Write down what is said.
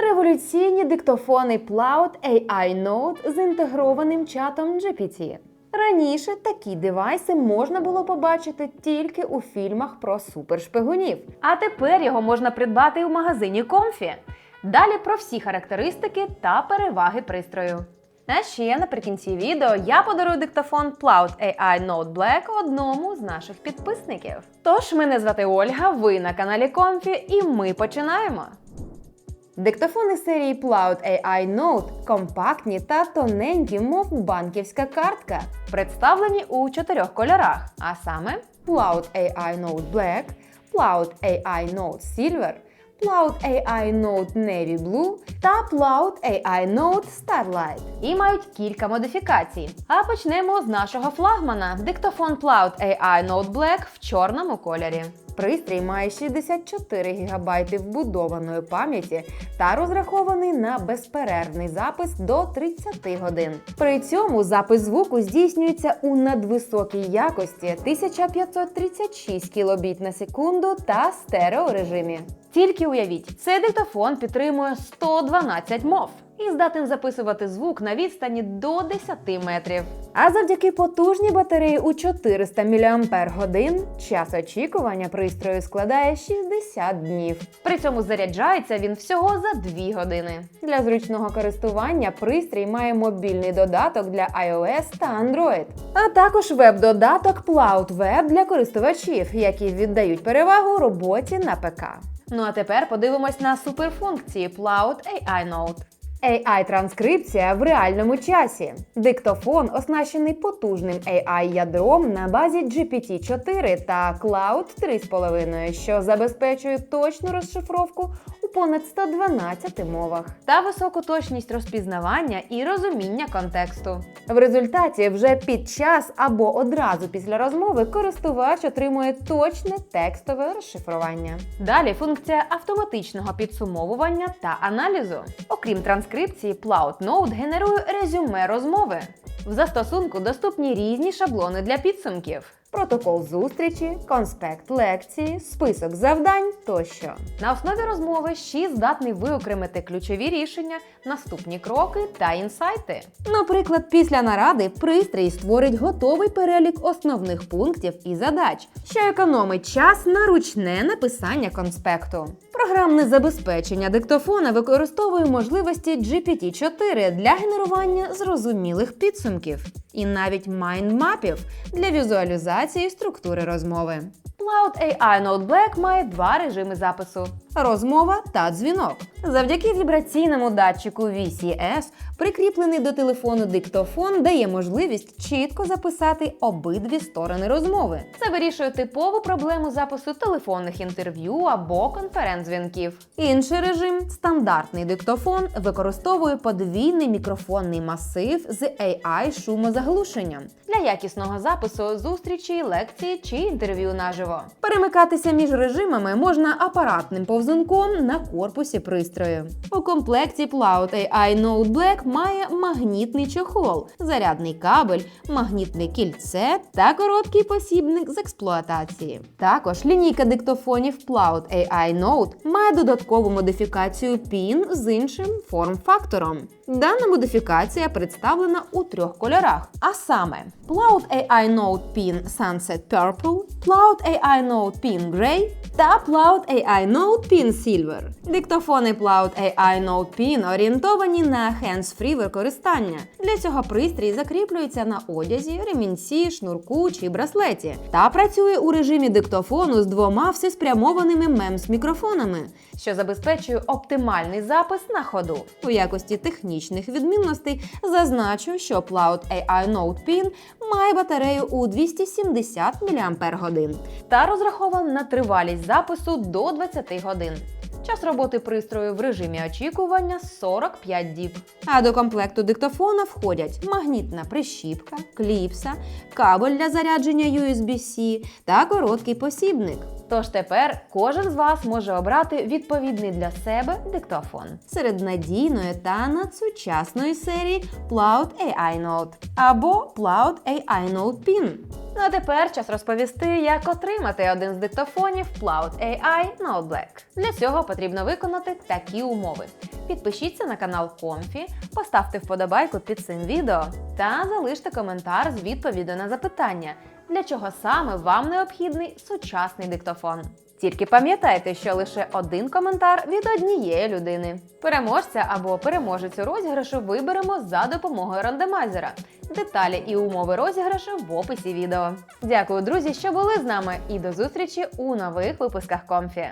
Революційні диктофони Plaud AI Note з інтегрованим чатом GPT. Раніше такі девайси можна було побачити тільки у фільмах про супершпигунів. А тепер його можна придбати у магазині Comfy. Далі про всі характеристики та переваги пристрою. А ще наприкінці відео я подарую диктофон Plaud AI Note Black одному з наших підписників. Тож мене звати Ольга, ви на каналі Comfy і ми починаємо. Диктофони серії Plaud AI Note компактні та тоненькі, мов банківська картка, представлені у чотирьох кольорах, а саме Plaud AI Note Black, Plaud AI Note Silver, Plaud AI Note Navy Blue та Plaud AI Note Starlight. І мають кілька модифікацій. А почнемо з нашого флагмана диктофон Plaud AI Note Black в чорному кольорі. Пристрій має 64 ГБ вбудованої пам'яті та розрахований на безперервний запис до 30 годин. При цьому запис звуку здійснюється у надвисокій якості 1536 кбіт на секунду та стереорежимі. Тільки уявіть, цей диктофон підтримує 112 мов і здатен записувати звук на відстані до 10 метрів. А завдяки потужній батареї у 400 мАч час очікування пристрою складає 60 днів. При цьому заряджається він всього за 2 години. Для зручного користування пристрій має мобільний додаток для iOS та Android, а також веб-додаток CloudWeb для користувачів, які віддають перевагу роботі на ПК. Ну а тепер подивимось на суперфункції Plaud AI Note. AI-транскрипція в реальному часі. Диктофон оснащений потужним AI-ядром на базі GPT-4 та Cloud 3.5, що забезпечує точну розшифровку у понад 112 мовах та високу точність розпізнавання і розуміння контексту. В результаті вже під час або одразу після розмови користувач отримує точне текстове розшифрування. Далі функція автоматичного підсумовування та аналізу. Окрім транскрипції, Note генерує резюме розмови. В застосунку доступні різні шаблони для підсумків. Протокол зустрічі, конспект лекції, список завдань тощо. На основі розмови ще здатний виокремити ключові рішення, наступні кроки та інсайти. Наприклад, після наради пристрій створить готовий перелік основних пунктів і задач, що економить час на ручне написання конспекту. Програмне забезпечення диктофона використовує можливості GPT-4 для генерування зрозумілих підсумків і навіть майндмапів для візуалізації структури розмови. Cloud AI Note Black має два режими запису: розмова та дзвінок. Завдяки вібраційному датчику VCS, прикріплений до телефону диктофон дає можливість чітко записати обидві сторони розмови. Це вирішує типову проблему запису телефонних інтерв'ю або конференц-дзвінків. Інший режим стандартний диктофон використовує подвійний мікрофонний масив з AI шумозаглушенням для якісного запису зустрічі, лекції чи інтерв'ю наживо. Перемикатися між режимами можна апаратним повзунком на корпусі пристрою. У комплекті Plaud AI Note Black має магнітний чохол, зарядний кабель, магнітне кільце та короткий посібник з експлуатації. Також лінійка диктофонів Plaud AI Note має додаткову модифікацію PIN з іншим форм-фактором. Дана модифікація представлена у трьох кольорах, а саме Plaud AI Note PIN Sunset Purple, Plaud AI Note PIN Grey та Plaud AI Note PIN Silver. Диктофони Plaud AI Note PIN орієнтовані на hands-free використання. Для цього пристрій закріплюється на одязі, ремінці, шнурку чи браслеті та працює у режимі диктофону з двома всеспрямованими MEMS-мікрофонами, що забезпечує оптимальний запис на ходу. У якості технічних відмінностей зазначу, що Plaud AI Note PIN має батарею у 270 мАч та розрахований на тривалість запису до 20 годин. Час роботи пристрою в режимі очікування 45 діб. А до комплекту диктофона входять магнітна прищіпка, кліпса, кабель для зарядження USB-C та короткий посібник. Тож тепер кожен з вас може обрати відповідний для себе диктофон серед надійної та надсучасної серії Cloud AI Note або Cloud AI Note Pin. Ну а тепер час розповісти, як отримати один з диктофонів Cloud AI Note Black. Для цього потрібно виконати такі умови. Підпишіться на канал Comfy, поставте вподобайку під цим відео та залиште коментар з відповіддю на запитання, для чого саме вам необхідний сучасний диктофон. Тільки пам'ятайте, що лише один коментар від однієї людини. Переможця або переможецю розіграшу виберемо за допомогою рандомайзера. Деталі і умови розіграшу в описі відео. Дякую, друзі, що були з нами, і до зустрічі у нових випусках Комфі.